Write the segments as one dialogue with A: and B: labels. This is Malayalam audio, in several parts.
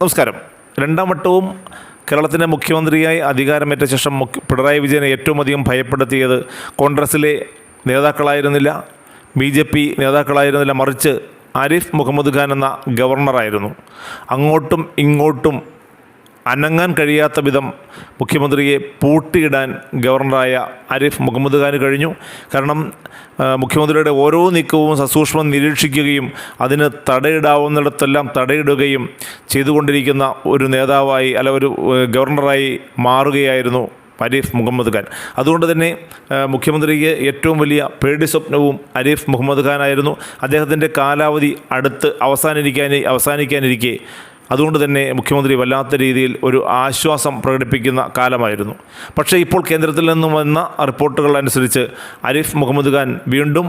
A: നമസ്കാരം. രണ്ടാം വട്ടവും കേരളത്തിന്റെ മുഖ്യമന്ത്രിയായി അധികാരമേറ്റ ശേഷം പിണറായി വിജയനെ ഏറ്റവും അധികം ഭയപ്പെടുത്തിയത് കോൺഗ്രസിലെ നേതാക്കളായിരുന്നില്ല ബി ജെ പി നേതാക്കളായിരുന്നില്ല മറിച്ച് ആരിഫ് മുഹമ്മദ് ഖാൻ എന്ന ഗവർണറായിരുന്നു. അങ്ങോട്ടും ഇങ്ങോട്ടും അനങ്ങാൻ കഴിയാത്ത വിധം മുഖ്യമന്ത്രിയെ പൂട്ടിയിടാൻ ഗവർണറായ ആരിഫ് മുഹമ്മദ് ഖാന് കഴിഞ്ഞു. കാരണം മുഖ്യമന്ത്രിയുടെ ഓരോ നീക്കവും സസൂക്ഷ്മം നിരീക്ഷിക്കുകയും അതിന് തടയിടാവുന്നിടത്തെല്ലാം തടയിടുകയും ചെയ്തുകൊണ്ടിരിക്കുന്ന ഒരു നേതാവായി അല്ല ഒരു ഗവർണറായി മാറുകയായിരുന്നു അരീഫ് മുഹമ്മദ് ഖാൻ. അതുകൊണ്ട് തന്നെ മുഖ്യമന്ത്രിക്ക് ഏറ്റവും വലിയ പേടി സ്വപ്നവും അരീഫ് മുഹമ്മദ് ഖാനായിരുന്നു. അദ്ദേഹത്തിന്റെ കാലാവധി അടുത്ത് അവസാനിരിക്കാൻ അവസാനിക്കാനിരിക്കെ അതുകൊണ്ട് തന്നെ മുഖ്യമന്ത്രി വല്ലാത്ത രീതിയിൽ ഒരു ആശ്വാസം പ്രകടിപ്പിക്കുന്ന കാലമായിരുന്നു. പക്ഷേ ഇപ്പോൾ കേന്ദ്രത്തിൽ നിന്നും വന്ന റിപ്പോർട്ടുകൾ അനുസരിച്ച് അരിഫ് മുഹമ്മദ് ഖാൻ വീണ്ടും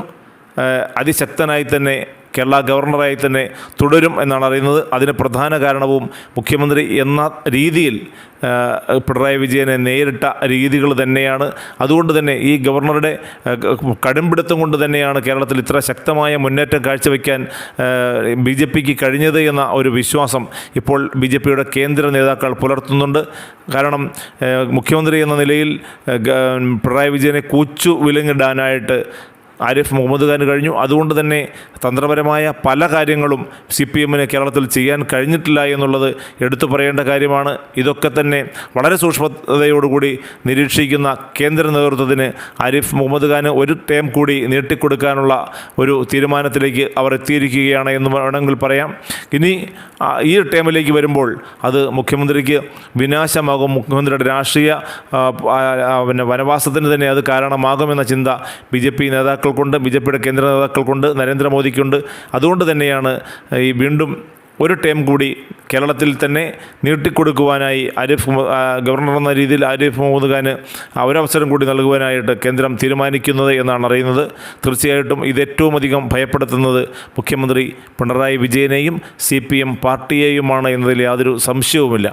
A: അതിശക്തനായി തന്നെ കേരള ഗവർണറായി തന്നെ തുടരും എന്നാണ് അറിയുന്നത്. അതിന് പ്രധാന കാരണവും മുഖ്യമന്ത്രി എന്ന രീതിയിൽ പിണറായി വിജയനെ നേരിട്ട രീതികൾ തന്നെയാണ്. അതുകൊണ്ട് തന്നെ ഈ ഗവർണറുടെ കടുംപിടുത്തം കൊണ്ട് തന്നെയാണ് കേരളത്തിൽ ഇത്ര ശക്തമായ മുന്നേറ്റം കാഴ്ചവെക്കാൻ ബി ജെ പിക്ക് കഴിഞ്ഞത് എന്ന ഒരു വിശ്വാസം ഇപ്പോൾ ബി ജെ പിയുടെ കേന്ദ്ര നേതാക്കൾ പുലർത്തുന്നുണ്ട്. കാരണം മുഖ്യമന്ത്രി എന്ന നിലയിൽ പിണറായി വിജയനെ കൂച്ചു വിലങ്ങിടാനായിട്ട് ആരിഫ് മുഹമ്മദ് ഖാൻ കഴിഞ്ഞു. അതുകൊണ്ട് തന്നെ തന്ത്രപരമായ പല കാര്യങ്ങളും സി പി എമ്മിന് കേരളത്തിൽ ചെയ്യാൻ കഴിഞ്ഞിട്ടില്ല എന്നുള്ളത് എടുത്തു പറയേണ്ട കാര്യമാണ്. ഇതൊക്കെ തന്നെ വളരെ സൂക്ഷ്മതയോടുകൂടി നിരീക്ഷിക്കുന്ന കേന്ദ്ര നേതൃത്വത്തിന് ആരിഫ് മുഹമ്മദ് ഖാന് ഒരു ടേം കൂടി നീട്ടിക്കൊടുക്കാനുള്ള ഒരു തീരുമാനത്തിലേക്ക് അവർ എത്തിയിരിക്കുകയാണ് എന്ന് വേണമെങ്കിൽ പറയാം. ഇനി ഈ ടേമിലേക്ക് വരുമ്പോൾ അത് മുഖ്യമന്ത്രിക്ക് വിനാശമാകും. മുഖ്യമന്ത്രിയുടെ രാഷ്ട്രീയ പിന്നെ വനവാസത്തിന് തന്നെ അത് കാരണമാകുമെന്ന ചിന്ത ബി ജെ പി നേതാക്കൾക്കുണ്ട് ബി ജെ പിയുടെ കേന്ദ്ര നേതാക്കൾക്കുണ്ട് നരേന്ദ്രമോദിക്കുണ്ട്. അതുകൊണ്ട് തന്നെയാണ് ഈ വീണ്ടും ഒരു ടേം കൂടി കേരളത്തിൽ തന്നെ നീട്ടിക്കൊടുക്കുവാനായി ആരിഫ് ഗവർണർ എന്ന രീതിയിൽ ആരിഫ് മുഹമ്മദ് ഖാന് ഒരവസരം കൂടി നൽകുവാനായിട്ട് കേന്ദ്രം തീരുമാനിക്കുന്നത് എന്നാണ് അറിയുന്നത്. തീർച്ചയായിട്ടും ഇത് ഏറ്റവും അധികം ഭയപ്പെടുത്തുന്നത് മുഖ്യമന്ത്രി പിണറായി വിജയനെയും സി പി എം പാർട്ടിയെയുമാണ് എന്നതിൽ യാതൊരു സംശയവുമില്ല.